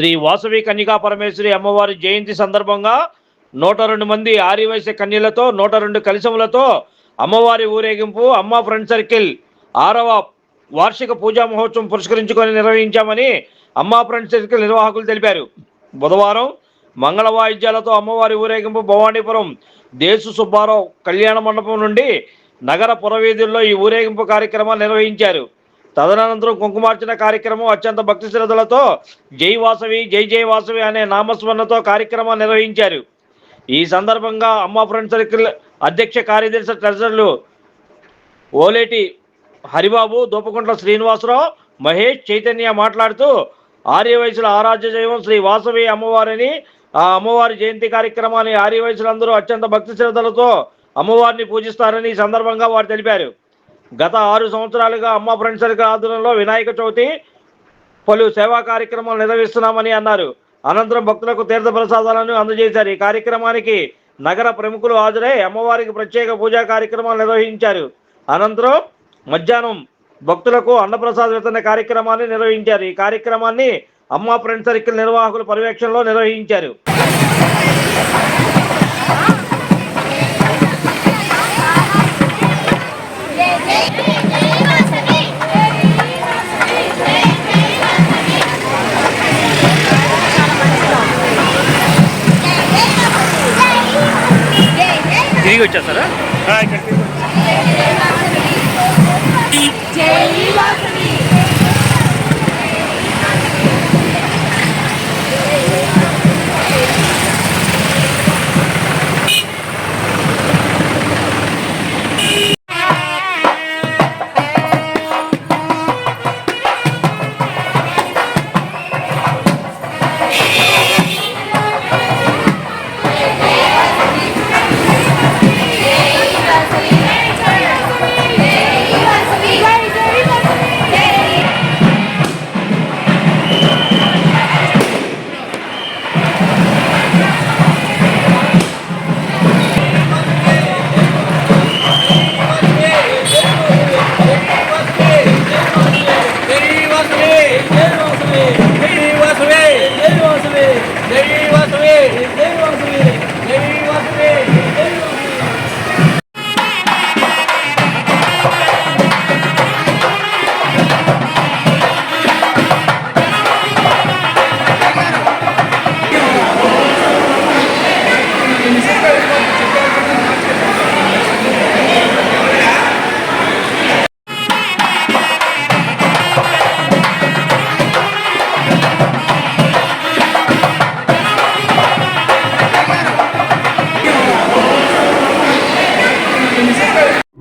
శ్రీ వాసవి కన్యకా పరమేశ్వరి అమ్మవారి జయంతి సందర్భంగా నూట రెండు మంది ఆర్యవైశ్య కన్యలతో నూట రెండు కలిసములతో అమ్మవారి ఊరేగింపు అమ్మ ఫ్రెండ్ సర్కిల్ ఆరవ వార్షిక పూజా మహోత్సవం పురస్కరించుకొని నిర్వహించామని అమ్మ ఫ్రెండ్ సర్కిల్ నిర్వాహకులు తెలిపారు. బుధవారం మంగళ వాయిద్యాలతో అమ్మవారి ఊరేగింపు భవానీపురం దేశు సుబ్బారావు కళ్యాణ మండపం నుండి నగర పురవీధుల్లో ఈ ఊరేగింపు కార్యక్రమాన్ని నిర్వహించారు. తదనంతరం కుంకుమార్చన కార్యక్రమం అత్యంత భక్తి శ్రద్ధలతో జై వాసవి జై జై వాసవి అనే నామస్మరణతో కార్యక్రమం నిర్వహించారు. ఈ సందర్భంగా అమ్మ ఫ్రెండ్ సర్కిల్ అధ్యక్ష కార్యదర్శి ట్రెజరర్లు ఓలేటి హరిబాబు దూపకుంట్ల శ్రీనివాసరావు మహేష్ చైతన్య మాట్లాడుతూ ఆర్యవయసుల ఆరాధ్య దైవం శ్రీ వాసవి అమ్మవారిని ఆ అమ్మవారి జయంతి కార్యక్రమాన్ని ఆర్యవయసులందరూ అత్యంత భక్తి శ్రద్ధలతో అమ్మవారిని పూజిస్తారని ఈ సందర్భంగా వారు తెలిపారు. గత ఆరు సంవత్సరాలుగా అమ్మ ఫ్రెండ్ సర్కిల్ ఆధ్వర్యంలో వినాయక చవితి పలు సేవా కార్యక్రమాలు నిర్వహిస్తున్నామని అన్నారు. అనంతరం భక్తులకు తీర్థ ప్రసాదాలను అందజేశారు. ఈ కార్యక్రమానికి నగర ప్రముఖులు హాజరై అమ్మవారికి ప్రత్యేక పూజా కార్యక్రమాలు నిర్వహించారు. అనంతరం మధ్యాహ్నం భక్తులకు అన్నప్రసాద వితరణ కార్యక్రమాన్ని నిర్వహించారు. ఈ కార్యక్రమాన్ని అమ్మ ఫ్రెండ్ సర్కిల్ నిర్వాహకుల పర్యవేక్షణలో నిర్వహించారు. తిరిగి వచ్చేస్తారా? ఇక్కడ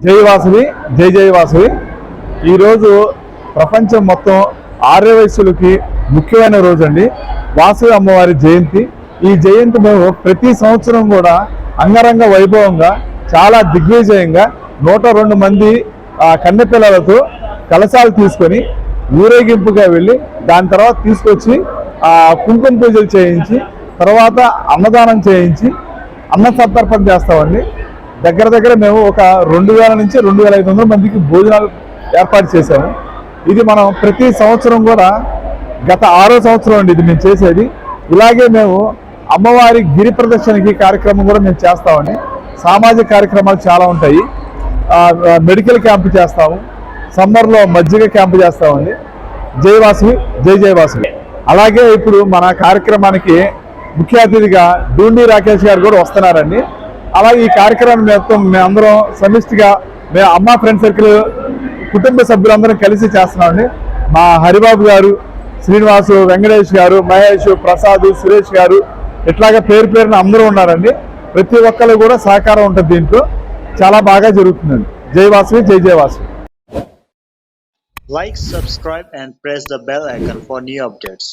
జై వాసవి జై జై వాసవి ఈరోజు ప్రపంచం మొత్తం ఆర్యవయస్సులకి ముఖ్యమైన రోజు అండి వాసవి అమ్మవారి జయంతి. ఈ జయంతి మేము ప్రతి సంవత్సరం కూడా అంగరంగ వైభవంగా చాలా దిగ్విజయంగా నూట రెండు మంది కన్నెపిల్లలతో కలశాలు తీసుకొని ఊరేగింపుగా వెళ్ళి దాని తర్వాత తీసుకొచ్చి కుంకుమ పూజలు చేయించి తర్వాత అన్నదానం చేయించి అన్న సంతర్పణ చేస్తామండి. దగ్గర దగ్గర మేము ఒక రెండు వేల నుంచి రెండు వేల ఐదు వందల మందికి భోజనాలు ఏర్పాటు చేశాము. ఇది మనం ప్రతి సంవత్సరం కూడా గత ఆరో సంవత్సరం అండి ఇది మేము చేసేది. ఇలాగే మేము అమ్మవారి గిరి ప్రదర్శనకి కార్యక్రమం కూడా మేము చేస్తామండి. సామాజిక కార్యక్రమాలు చాలా ఉంటాయి. మెడికల్ క్యాంప్ చేస్తాము. సమ్మర్లో మజ్జిగ క్యాంప్ చేస్తామండి. జయవాసువి జై జై అలాగే ఇప్పుడు మన కార్యక్రమానికి ముఖ్య అతిథిగా డూండి రాకేష్ గారు కూడా వస్తున్నారండి. అలాగే ఈ కార్యక్రమం మొత్తం మేమందరం సమిష్టిగా మేము అమ్మ ఫ్రెండ్ సర్కిల్ కుటుంబ సభ్యులందరం కలిసి చేస్తున్నామండి. మా హరిబాబు గారు శ్రీనివాసు వెంకటేష్ గారు మహేష్ ప్రసాద్ సురేష్ గారు ఇట్లాగా పేరు పేరున అందరూ ఉన్నారండి. ప్రతి ఒక్కరు కూడా సహకారం ఉంటుంది దీంట్లో. చాలా బాగా జరుగుతుందండి. జై వాసవి జై జై Vasavi. Like, subscribe and press the bell icon for new updates.